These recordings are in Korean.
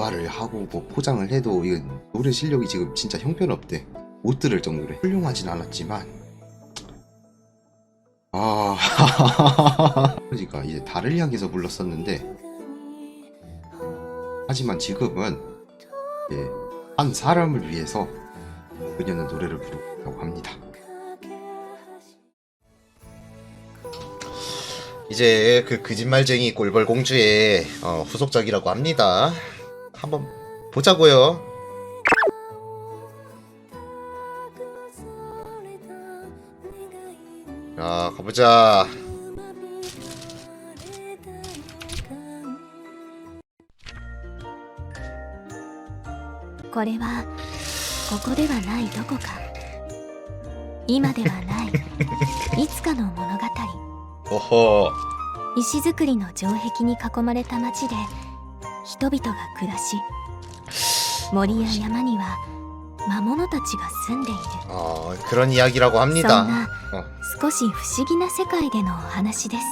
비화를 하고 뭐 포장을 해도 이거 노래 실력이 지금 진짜 형편없대. 못 들을 정도래. 훌륭하진 않았지만 아 그러니까 이제 달을 향해서 불렀었는데 하지만 지금은 예, 한 사람을 위해서 그녀는 노래를 부르고 합니다. 이제 그 거짓말쟁이 꼴벌 공주의 어, 후속작이라고 합니다. 한번 보자고요. 자, 가보자. これはここではないどこか今ではないいつかの物語 오호. 石造りの城壁に囲まれた町で 人々が暮らし森や山には魔物たちが住んでいる 어, 그런 이야기라고 そん 합니다. な 어. 少し不思議な世界でのお話です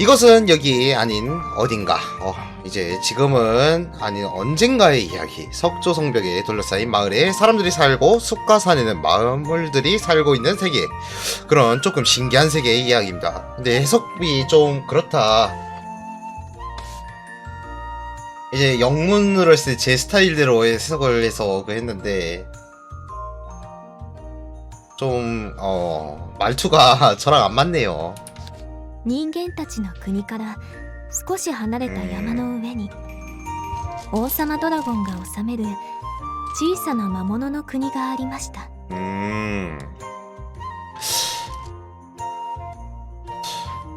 이것은 여기 아닌 어딘가. 어, 이제 지금은 아닌 언젠가의 이야기. 석조 성벽에 둘러싸인 마을에 사람들이 살고 숲과 산에는 마을들이 살고 있는 세계. 그런 조금 신기한 세계의 이야기입니다. 근데 해석이 좀 그렇다. 이제 영문으로 했을 때 제 스타일대로 해석을 해서 그 했는데 좀 어, 말투가 저랑 안 맞네요. 人間たちの国から少し離れた山の上に王様ドラゴンが治める小さな魔物の国がありました 음.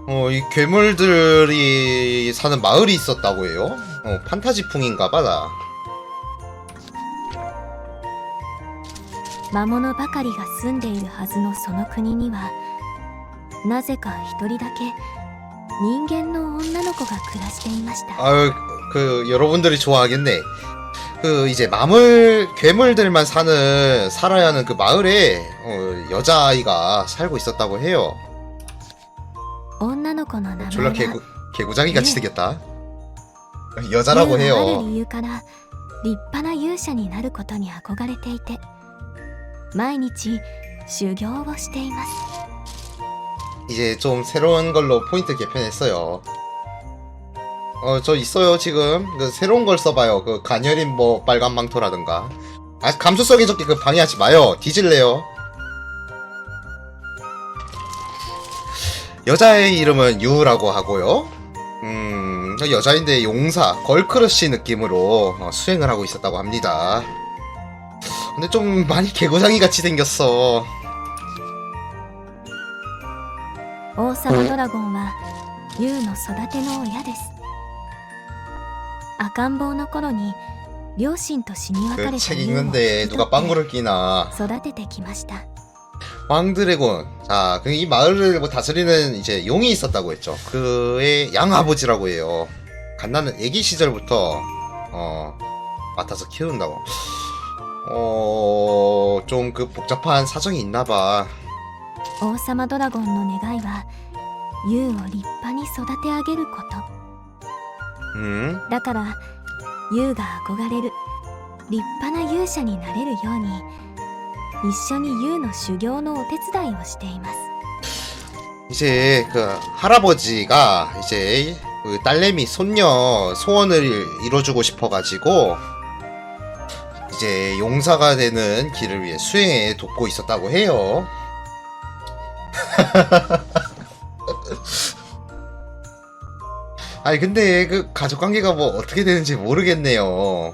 어, 이 괴물들이 사는 마을이 있었다고 해요? 어, 판타지풍인가 봐, 나. 魔物ばかりが住んでいるはずのその国にはなぜか一人だけ人間の女の子が暮らしていました 아유, 그, 여러분들이 좋아하겠네. 그, 이제 마물, 괴물들만 사는, 살아야 하는 그 마을에, 어, 여자아이가 살고 있었다고 해요. 女の子の名 졸라 前 개구, は 개구장이 같이 네. 생겼다. 竜 여자라고 はある 해요. 理由から立派な勇者になることに憧れていて毎日修行をしています 이제 좀 새로운 걸로 포인트 개편했어요. 어, 저 있어요, 지금. 그 새로운 걸 써봐요. 그 가녀린 뭐 빨간 망토라든가. 아, 감수성이 적게 그 방해하지 마요. 뒤질래요. 여자의 이름은 유라고 하고요. 음, 저 여자인데 용사, 걸크러쉬 느낌으로 어, 수행을 하고 있었다고 합니다. 근데 좀 많이 개구장이 같이 생겼어. 王様ドラゴンはユウの育ての親です赤ん坊の頃に両親と死に別れ 그 た 책 ユウを 읽는데 引き 누가 取って 빵구를 끼나. 育ててきました 왕드래곤. 자, 그 이 마을을 뭐 다스리는 이제 용이 있었다고 했죠. 그의 양아버지라고 해요. 갓나는 애기 시절부터 어 맡아서 키운다고. 어, 좀 그 복잡한 사정이 있나 봐. 王様ドラゴンの願いはユウを立派に育て上げること 음? だからユウが憧れる立派な勇者になれるように 一緒にユウの修行のお手伝いをしています 이제 그 할아버지가 이제 그 딸내미 손녀 소원을 이뤄주고 싶어가지고 이제 용사가 되는 길을 위해 수행에 돕고 있었다고 해요. 아니 근데 그 가족 관계가 뭐 어떻게 되는지 모르겠네요.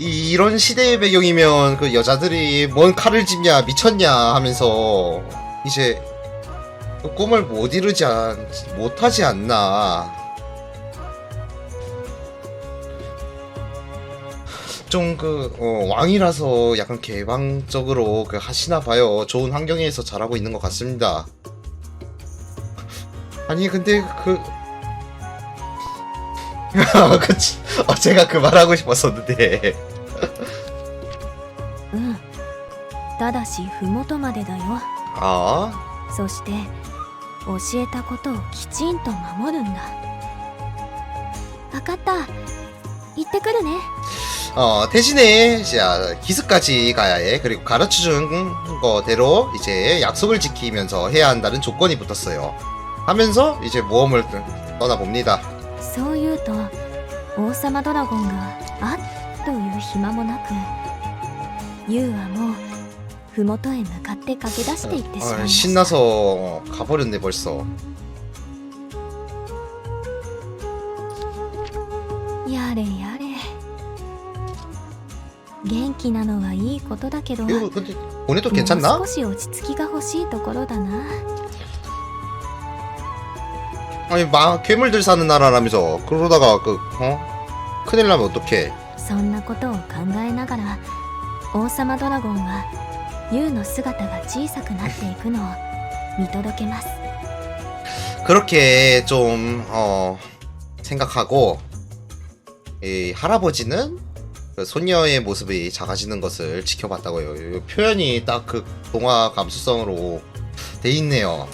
이, 이런 시대의 배경이면 그 여자들이 뭔 칼을 집냐 미쳤냐 하면서 이제 그 꿈을 못 이루지 않, 못하지 않나 좀그 어, 왕이라서 약간 개방적으로 그 하시나 봐요. 좋은 환경에서 자라고 있는 것 같습니다. 아니 근데 그 그치 어, 제가 그 말하고 싶었었는데 うんただし麓までだよ 아 そして教えたことをきちんと守るんだ分かった行ってくるね 어, 대신에 자, 기습까지 가야 해. 그리고 가르쳐준 거대로 이제 약속을 지키면서 해야 한다는 조건이 붙었어요. 하면서 이제 모험을 떠나봅니다. そう言うと王様ドラゴンがあっという暇もなくユウはもう麓へ向かって駆け出していってしまい 어, ました 신나서 가버렸네 벌써. やれやれ元気なのはいいことだけど 이거 근데 보내도 もう 괜찮나? 少し落ち着きが欲しいところだな 아니 마 괴물들 사는 나라라면서 그러다가 그 어? 큰일 나면 어떡해? そんなことを考えながら王様ドラゴンはユウの姿が小さくなっていくのを見届けます 그렇게 좀 어, 생각하고 이 할아버지는 그 손녀의 모습이 작아지는 것을 지켜봤다고요. 이 표현이 딱 그 동화 감수성으로 돼 있네요.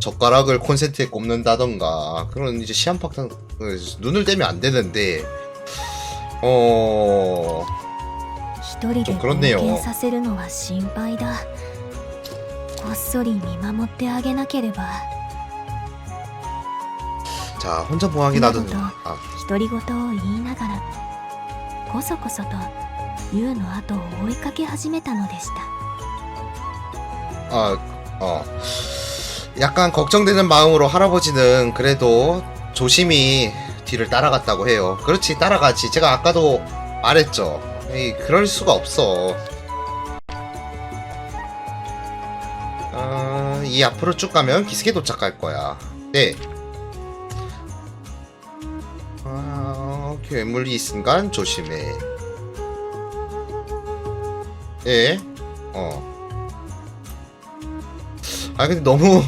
젓가락을 콘센트에 꼽는다던가 그런 이제 시한폭탄 그, 눈을 떼면 안 되는데 어 一人で冒ちょ그렇네요 険させるのは心配だこっそり見守ってあげなければ 자 혼자 뭐하기 나도 나 아, 独り言を言いながらこそこそとユウの後を追いかけ始めたのでした 아, 어. 약간 걱정되는 마음으로 할아버지는 그래도 조심히 뒤를 따라갔다고 해요. 그렇지, 따라가지. 제가 아까도 말했죠. 에이, 그럴 수가 없어. 아, 이 앞으로 쭉 가면 기슭에 도착할 거야. 네. 아, 괴물이 있은간 조심해. 예. 어. 아 근데 너무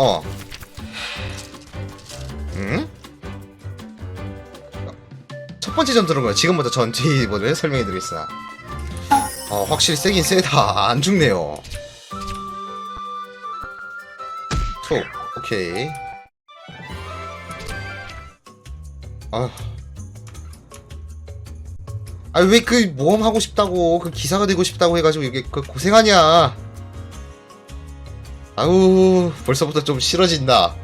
어. 응? 첫 번째 전투는 뭐야? 지금부터 전투 이번을 설명해 드리겠습니다. 어 확실히 세긴 세다. 안 죽네요. 툭 오케이. 아. 아왜 그 모험 하고 싶다고 그 기사가 되고 싶다고 해가지고 이게 그 고생하냐 아우 벌써부터 좀 싫어진다.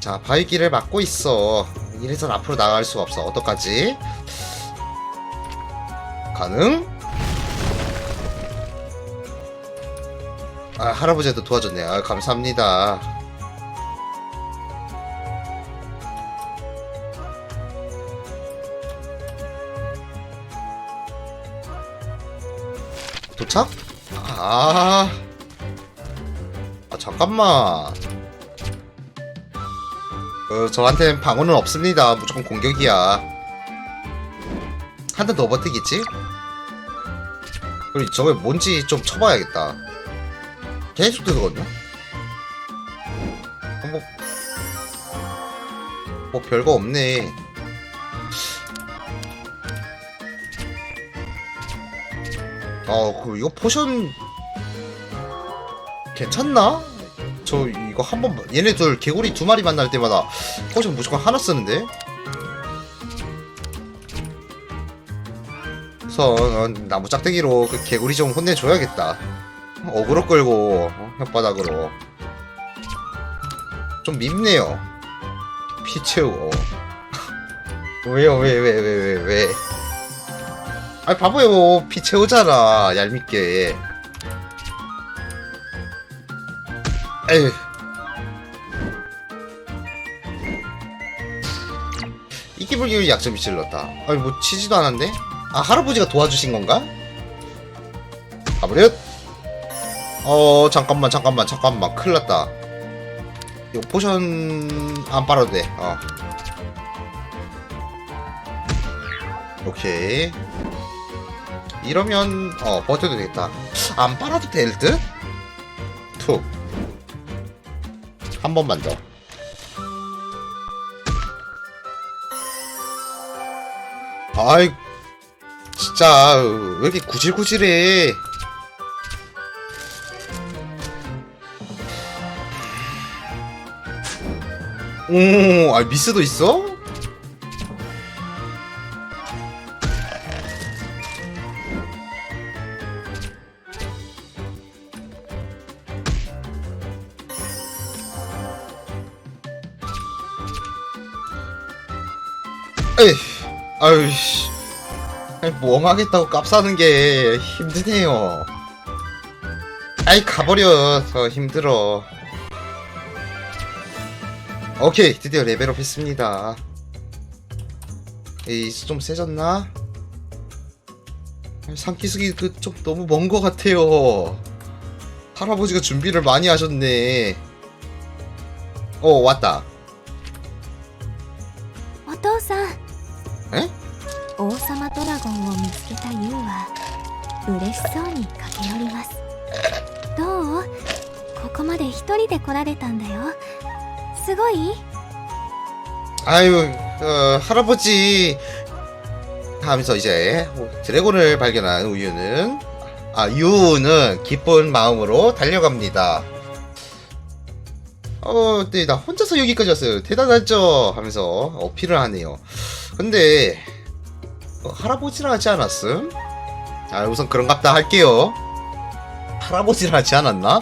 자 바위길을 막고 있어. 이래선 앞으로 나갈 수가 없어. 어떡하지? 가능? 아 할아버지한테 도와줬네. 아 감사합니다. 도착? 아, 아 잠깐만. 어, 저한테는 방어는 없습니다. 무조건 공격이야. 한 대 더 버티겠지? 그리고 저게 뭔지 좀 쳐봐야겠다. 계속 들거든요. 어, 뭐, 뭐 별거 없네. 어, 그 이거 포션 괜찮나? 저 이거 한번 얘네들 개구리 두 마리 만날 때마다 포션 무조건 하나 쓰는데. 그래서 어, 나무 짝대기로 그 개구리 좀 혼내줘야겠다. 어그로 끌고 어, 혓바닥으로 좀 밉네요. 피 채우고 왜요 왜 왜 왜 왜 왜, 아니 바보요 피 채우잖아 얄밉게 에휴 이기불기 약점이 찔렀다. 아니 뭐 치지도 않았네? 아 할아버지가 도와주신 건가? 가버렸. 어 잠깐만 잠깐만 잠깐만. 큰일 났다. 이거 포션 안 빨아도 돼. 어. 오케이. 이러면 어 버텨도 되겠다. 안 빨아도 될 듯? 툭 한 번만 더 아이 진짜 왜 이렇게 구질구질해 오, 아 미스도 있어? 에이, 아유, 씨. 아니, 뭐 깝사는 게 힘드네요. 아이, 가버려. 더 힘들어. 오케이, 드디어 레벨업 했습니다. 에이, 좀 세졌나? 산기슭이 그 좀 너무 먼 것 같아요. 할아버지가 준비를 많이 하셨네. 어, 왔다. ここまで一人で来られたんだよすごい 아유, 어, 할아버지 하면서 이제 드래곤을 발견한 우유는 아 유우는 기쁜 마음으로 달려갑니다. 어, 네, 나 혼자서 여기까지 왔어요. 대단하죠? 하면서 어필을 하네요. 근데 어, 할아버지라 하지 않았음? 아, 우선 그런갑다 할게요. 할아버지라 하지 않았나?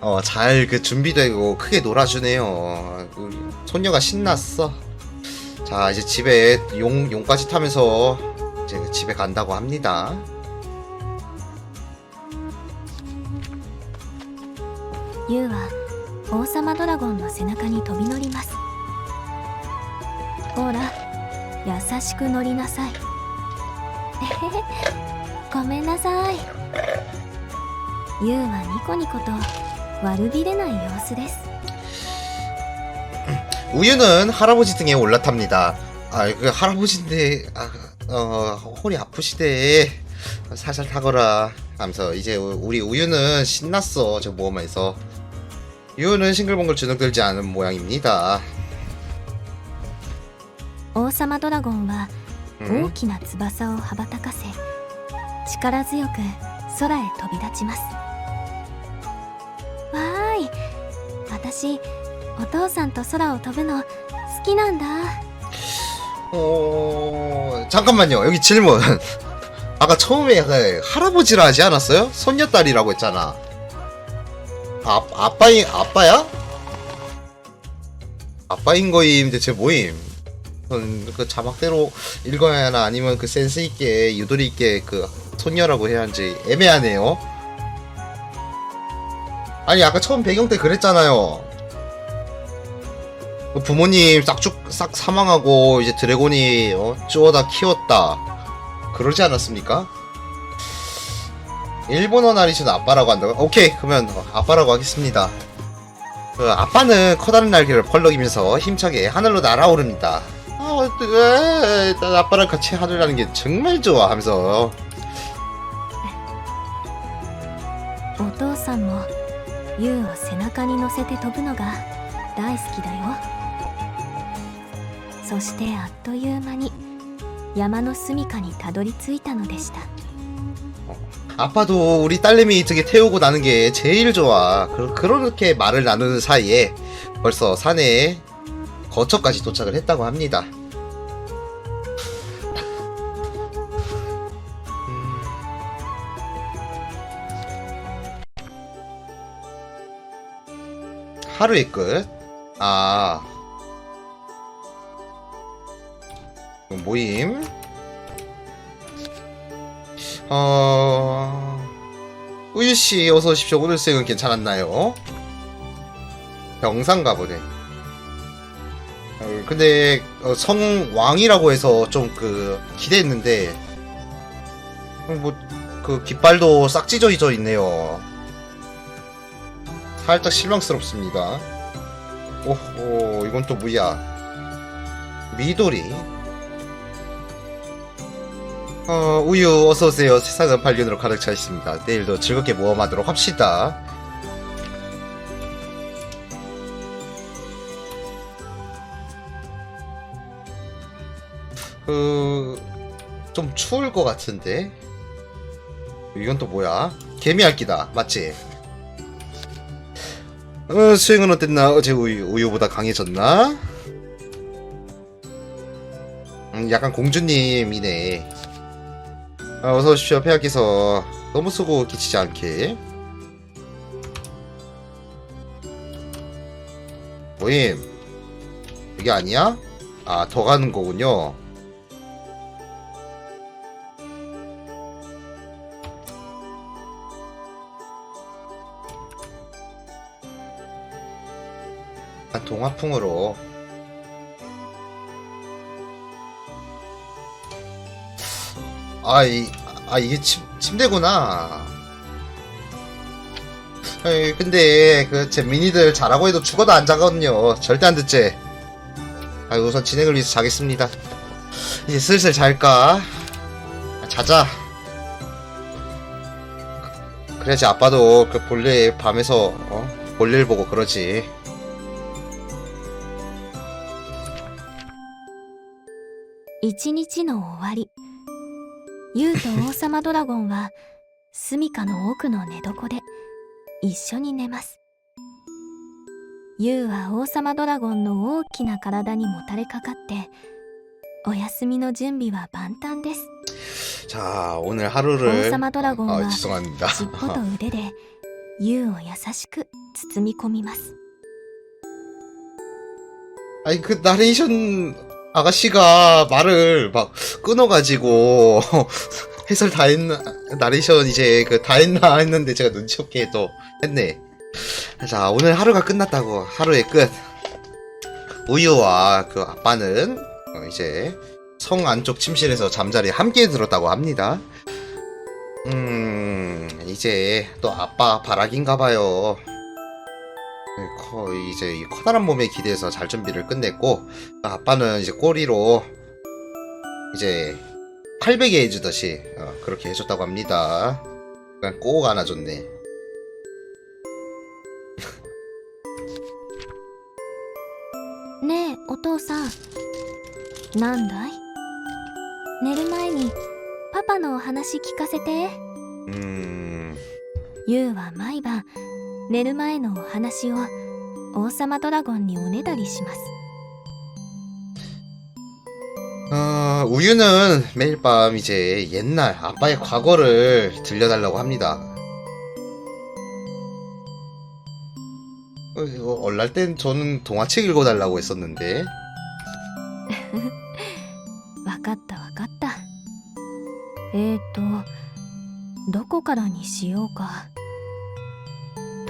어 잘 그 준비되고 크게 놀아주네요. 그 손녀가 신났어. 자 이제 집에 용 용까지 타면서 이제 집에 간다고 합니다. ユウは王様ドラゴンの背中に飛び乗りますほら優しく乗りなさいえへへごめんなさいユウはニコニコと 悪びれない様子です 우유는 할아버지 등에 올라탑니다. 아, 그 할아버지인데 아, 어, 허리 아프시대. 살살 타거라. 하면서 이제 우리 우유는 신났어. 저 모험에서. 우유는 싱글벙글 주눅들지 않은 모양입니다. 王様ドラゴンは 음. 大きな翼を羽ばたかせ力強く空へ飛び立ちますわ ーい私お父さんと空を飛ぶの好きなんだ 어, 잠깐만요. 여기 질문. 아까 처음에 그 할아버지라 하지 않았어요? 손녀딸이라고 했잖아. 아, 아빠인, 아빠야? 아빠인 거임 대체 뭐임? 그건 그 자막대로 읽어야 하나 아니면 그 센스 있게 유도리 있게 그 손녀라고 해야 하는지 애매하네요. 아니 아까 처음 배경 때 그랬잖아요. 그 부모님 싹쭉 싹 사망하고 이제 드래곤이 어, 쪼다 키웠다 그러지 않았습니까? 일본어 나리시는 아빠라고 한다고? 오케이 그러면 어, 아빠라고 하겠습니다 그 아빠는 커다란 날개를 펄럭이면서 힘차게 하늘로 날아오릅니다 아 어떡해 난 아빠랑 같이 하늘 나는 게 정말 좋아 하면서 お父さんも ユウを背中に乗せて飛ぶのが大好きだよそしてあっという間に山の住処にたどり着いたのでした 아빠도 우리 딸내미 등에 태우고 나는 게 제일 좋아. 그, 그렇게 말을 나누는 사이에 벌써 산에 거처까지 도착을 했다고 합니다. 하루의 끝. 아. 모임. 어... 우유씨 어서 오십시오. 오늘 수행은 괜찮았나요? 병상가 보네. 어, 근데 어, 성왕이라고 해서 좀 그 기대했는데 뭐 그 깃발도 싹 찢어져 있네요. 살짝 실망스럽습니다. 오호 이건 또 뭐야? 미도리. 어, 우유 어서 오세요. 세상은 발견으로 가득 차 있습니다. 내일도 즐겁게 모험하도록 합시다. 그, 좀 추울 것 같은데? 이건 또 뭐야? 개미알기다. 맞지? 어, 수행은 어땠나? 어제 우유, 우유보다 강해졌나? 음, 약간 공주님이네. 아, 어서 오십시오, 폐하께서. 너무 수고 끼치지 않게. 모임. 이게 아니야? 아, 더 가는 거군요. 동화풍으로. 아, 이, 아, 이게 침, 침대구나. 에이, 근데, 그, 제 미니들 자라고 해도 죽어도 안 자거든요. 절대 안 듣지. 아, 우선 진행을 위해서 자겠습니다. 이제 슬슬 잘까? 아, 자자. 그래야지 아빠도 그 본래 밤에서, 어? 볼일 보고 그러지. 一日の終わりユウと王様ドラゴンは住処の奥の寝床で一緒に寝ますユウは王様ドラゴンの大きな体にもたれかかってお休みの準備は万端です 자, 오늘 王 하루를. 様ドラゴン 아, は 죄송합니다. 尻尾と腕でユウを優しく包み込みます 아니, 그 나레이션 아가씨가 말을 막 끊어가지고 해설 다 했나, 나레이션 이제 그 다 했나 했는데 제가 눈치 없게 또 했네. 자, 오늘 하루가 끝났다고. 하루의 끝. 우유와 그 아빠는 어, 이제 성 안쪽 침실에서 잠자리 함께 들었다고 합니다. 음, 이제 또 아빠 바락인가봐요. 네, 커, 이제 이 커다란 몸에 기대서 잘 준비를 끝냈고, 아빠는 이제 꼬리로 이제 팔베개 해주듯이 어, 그렇게 해줬다고 합니다. 그냥 꼭 안아줬네. ねえお父さんなんだい寝る前にパパのお話聞かせて 음, ユウは毎晩 寝る前のお話を王様ドラゴンにおねだりします 어, 우유는 매일 밤 이제 옛날 아빠의 과거를 들려달라고 합니다. 어, 이거 얼날 땐 저는 동화책 읽어달라고 했었는데 わかったわかったえーとどこからにしようか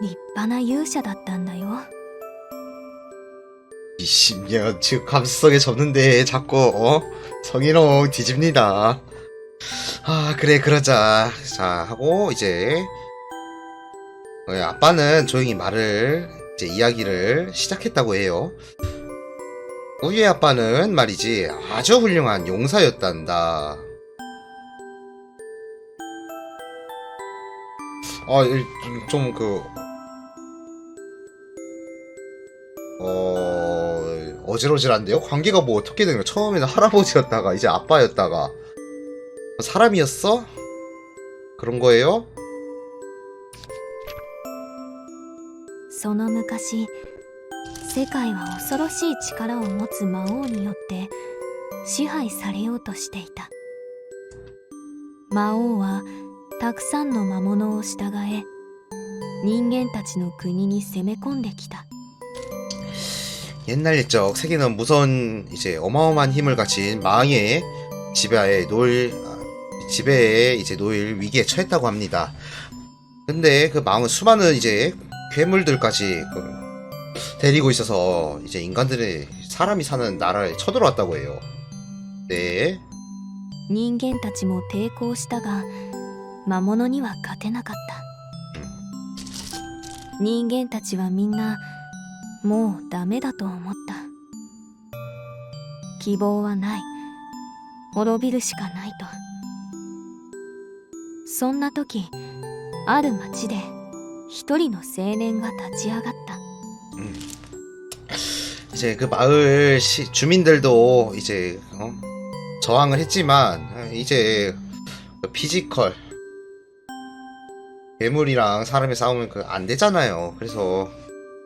立派な勇者だったんだよ 20년 지금 감수성에 접는데 자꾸 어? 성희롱 뒤집니다. 아 그래 그러자. 자 하고 이제 어, 아빠는 조용히 말을 이제 이야기를 시작했다고 해요. 우유의 아빠는 말이지 아주 훌륭한 용사였단다. 아좀그 어 어질어질한데요? 관계가 뭐 어떻게 되는 거야? 처음에는 할아버지였다가 이제 아빠였다가 사람이었어? 그런 거예요? その昔世界は恐ろしい力を持つ魔王によって支配されようとしていた魔王はたくさんの魔物を従え人間たちの国に攻め込んできた 옛날 옛적 세계는 무서운 이제 어마어마한 힘을 가진 망의 지배에 놓일 아, 지배에 이제 놓일 위기에 처했다고 합니다. 근데 그 망은 수많은 이제 괴물들까지 그 데리고 있어서 이제 인간들의 사람이 사는 나라에 쳐들어왔다고 해요. 네. 人間たちも抵抗したが魔物には勝てなかった人間たちはみんな もうダメだと思った希望はない滅びるしかないとそんな時ある町で一人の青年が立ち上がった 음. 이제 그 마을 시, 주민들도 이제 어? 저항을 했지만 아, 이제 그 피지컬 괴물이랑 사람이 싸우면 그 안 되잖아요. 그래서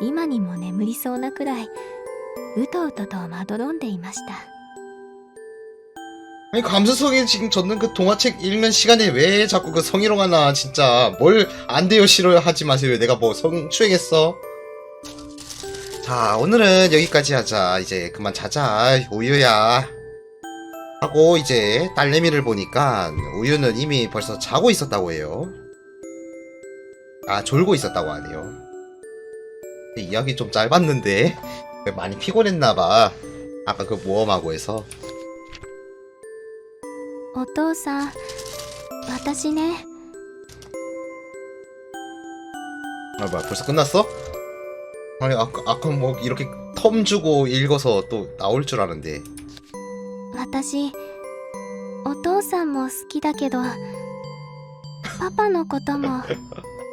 今にも眠りそうなくらいうとうととまどろんでいました 아니 감수성이 지금 젖는 그 동화책 읽는 시간에 왜 자꾸 그 성희롱 하나 진짜 뭘 안 돼요 싫어요 하지 마세요 내가 뭐 성추행했어 자 오늘은 여기까지 하자 이제 그만 자자 우유야 하고 이제 딸내미를 보니까 우유는 이미 벌써 자고 있었다고 해요 아 졸고 있었다고 하네요 근데 이야기 좀 짧았는데 많이 피곤했나봐 아까 그 모험하고 해서 お父さん私ね 아 뭐야 벌써 끝났어? 아니 아까 아까 뭐 이렇게 텀 주고 읽어서 또 나올 줄 아는데 私お父さんも好きだけどパパのことも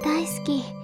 大好き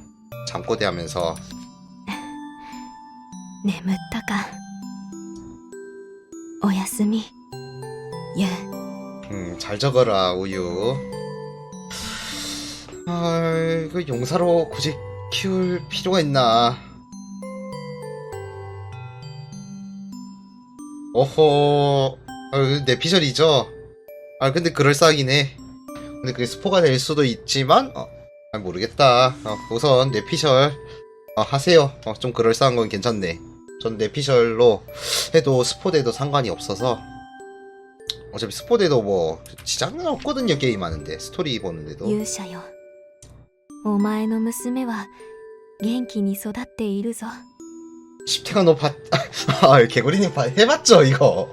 잠꼬대 하면서 眠ったかおやすみゆう 음, 잘 적어라, 우유. 아, 그 용사로 굳이 키울 필요가 있나? 어허, 아, 내 피셜이죠? 아, 근데 그럴싸하긴 해. 근데 그게 스포가 될 수도 있지만, 어, 아, 모르겠다. 어, 우선 뇌피셜 어, 하세요. 어, 좀 그럴싸한 건 괜찮네. 전 뇌피셜로 해도 스포돼도 상관이 없어서 어차피 스포돼도 뭐 지장은 없거든요 게임 하는데 스토리 보는데도 勇者よお前の娘は元気に育っているぞ 십태가 너 봤... 아 개구리님 봐- 해봤죠 이거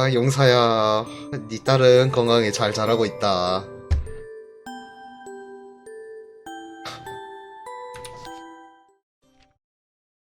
아 용사야. 네 딸은 건강에 잘 자라고 있다